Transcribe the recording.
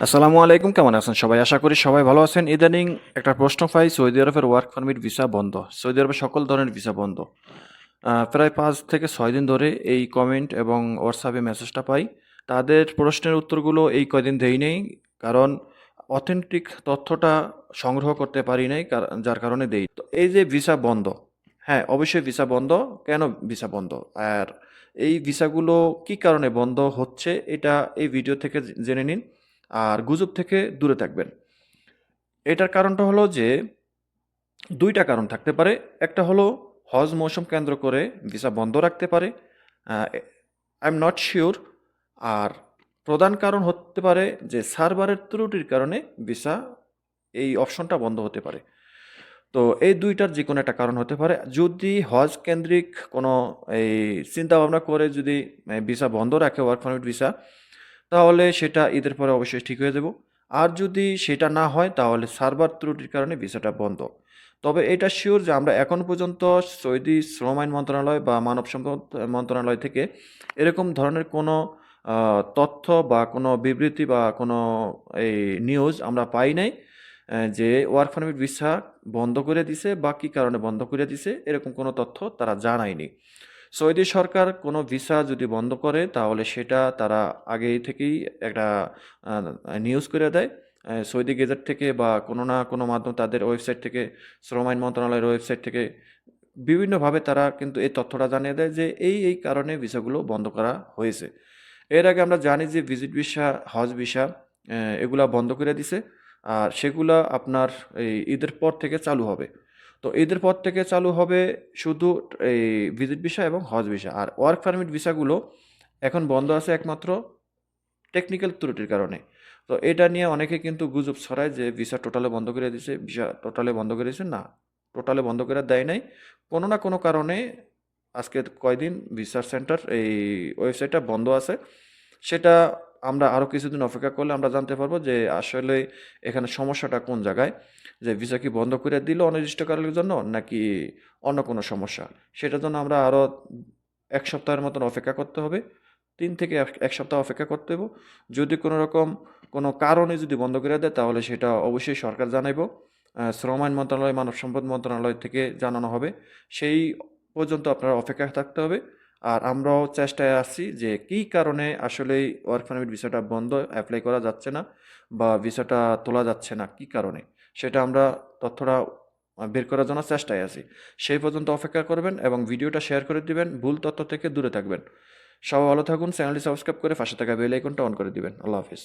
আসসালামু আলাইকুম, কেমন আছেন সবাই? আশা করি সবাই ভালো আছেন। ইদানিং একটা প্রশ্ন পাই, সৌদি আরবের ওয়ার্ক পারমিট ভিসা বন্ধ। সৌদি আরবের সকল ধরনের ভিসা বন্ধ। প্রায় পাঁচ থেকে ছয় দিন ধরে এই কমেন্ট এবং হোয়াটসঅ্যাপে মেসেজটা পাই। তাদের প্রশ্নের উত্তরগুলো এই কয়দিন দেই নেই, কারণ অথেন্টিক তথ্যটা সংগ্রহ করতে পারি নাই যার কারণে দেই। তো এই যে ভিসা বন্ধ হ্যাঁ অবশ্যই ভিসা বন্ধ। কেন ভিসা বন্ধ? আর এই ভিসাগুলো কি কারণে বন্ধ হচ্ছে, এটা এই ভিডিও থেকে জেনে নিন। আর গুজব থেকে দূরে থাকবেন। এটার কারণটা হলো যে, দুইটা কারণ থাকতে পারে। একটা হলো হজ মৌসুম কেন্দ্র করে ভিসা বন্ধ রাখতে পারে। আই এম নট শিওর আর প্রধান কারণ হতে পারে যে, সার্ভারের ত্রুটির কারণে ভিসা এই অপশনটা বন্ধ হতে পারে। তো এই দুইটার যে কোনো একটা কারণ হতে পারে। যদি হজ কেন্দ্রিক কোনো এই চিন্তা ভাবনা করে যদি ভিসা বন্ধ রাখে ওয়ার্ক পারমিট ভিসা তাহলে সেটা ঈদের পরে অবশ্যই ঠিক হয়ে যাব। আর যদি সেটা না হয়, তাহলে সার্ভার ত্রুটির কারণে ভিসাটা বন্ধ। তবে এটা শিওর যে আমরা এখন পর্যন্ত সৌদি শ্রম আইন মন্ত্রণালয় বা মানব সম্পদ মন্ত্রণালয় থেকে এরকম ধরনের কোনো তথ্য বা কোনো বিবৃতি বা কোনো এই নিউজ আমরা পাই নাই যে ওয়ার্ক পারমিট ভিসা বন্ধ করে দিছে বা কী কারণে বন্ধ করে দিছে, এরকম কোনো তথ্য তারা জানায়নি। সৌদি সরকার কোনো ভিসা যদি বন্ধ করে, তাহলে সেটা তারা আগে থেকেই একটা নিউজ করে দেয়। সৌদি গেজেট থেকে বা কোনো না কোনো মাধ্যম তাদের ওয়েবসাইট থেকে শ্রম আইন মন্ত্রণালয়ের ওয়েবসাইট থেকে বিভিন্নভাবে তারা কিন্তু এই তথ্যটা জানিয়ে দেয় যে এই এই কারণে ভিসাগুলো বন্ধ করা হয়েছে। এর আগে আমরা জানি যে ভিজিট ভিসা, হজ ভিসা এগুলা বন্ধ করে দিছে। আর সেগুলা আপনার এই ঈদের পর থেকে চালু হবে। তো ঈদের পর থেকে চালু হবে শুধু, এই ভিজিট ভিসা এবং হজ ভিসা আর ওয়ার্ক পারমিট ভিসাগুলো এখন বন্ধ আছে একমাত্র টেকনিক্যাল ত্রুটির কারণে। তো এটা নিয়ে অনেকে কিন্তু গুজব ছড়ায় যে ভিসা টোটালে বন্ধ করে দিয়েছে ভিসা টোটালে বন্ধ করে দিয়েছে না টোটালে বন্ধ করে দেয় নাই। কোনো না কোনো কারণে আজকে কয়দিন ভিসা সেন্টার এই ওয়েবসাইটটা বন্ধ আছে। সেটা আমরা আরও কিছুদিন অপেক্ষা করলে আমরা জানতে পারব যে আসলে এখানে সমস্যাটা কোন জায়গায়? যে ভিসা কি বন্ধ করে দিল অনির্দিষ্টকালের জন্য নাকি অন্য কোনো সমস্যা? সেটার জন্য আমরা আরও এক সপ্তাহের মতন অপেক্ষা করতে হবে। তিন থেকে এক সপ্তাহ অপেক্ষা করতে হবে যদি কোনো রকম কোনো কারণে যদি বন্ধ করে দেয়, তাহলে সেটা অবশ্যই সরকার জানাইব। শ্রম আইন মন্ত্রণালয়, মানব সম্পদ মন্ত্রণালয় থেকে জানানো হবে। সেই পর্যন্ত আপনারা অপেক্ষা থাকতে হবে। আর আমরাও চেষ্টায় আছি যে কী কারণে আসলে ওয়ার্ক পারমিট ভিসাটা বন্ধ অ্যাপ্লাই করা যাচ্ছে না বা ভিসাটা তোলা যাচ্ছে না, কী কারণে? সেটা আমরা তথ্যটা বের করার জন্য চেষ্টায় আছি। সেই পর্যন্ত অপেক্ষা করবেন এবং ভিডিওটা শেয়ার করে দিবেন, ভুল তথ্য থেকে দূরে থাকবেন। সবাই ভালো থাকুন, চ্যানেলটি সাবস্ক্রাইব করে পাশে থাকা বেল আইকনটা অন করে দিবেন। আল্লাহ হাফিজ।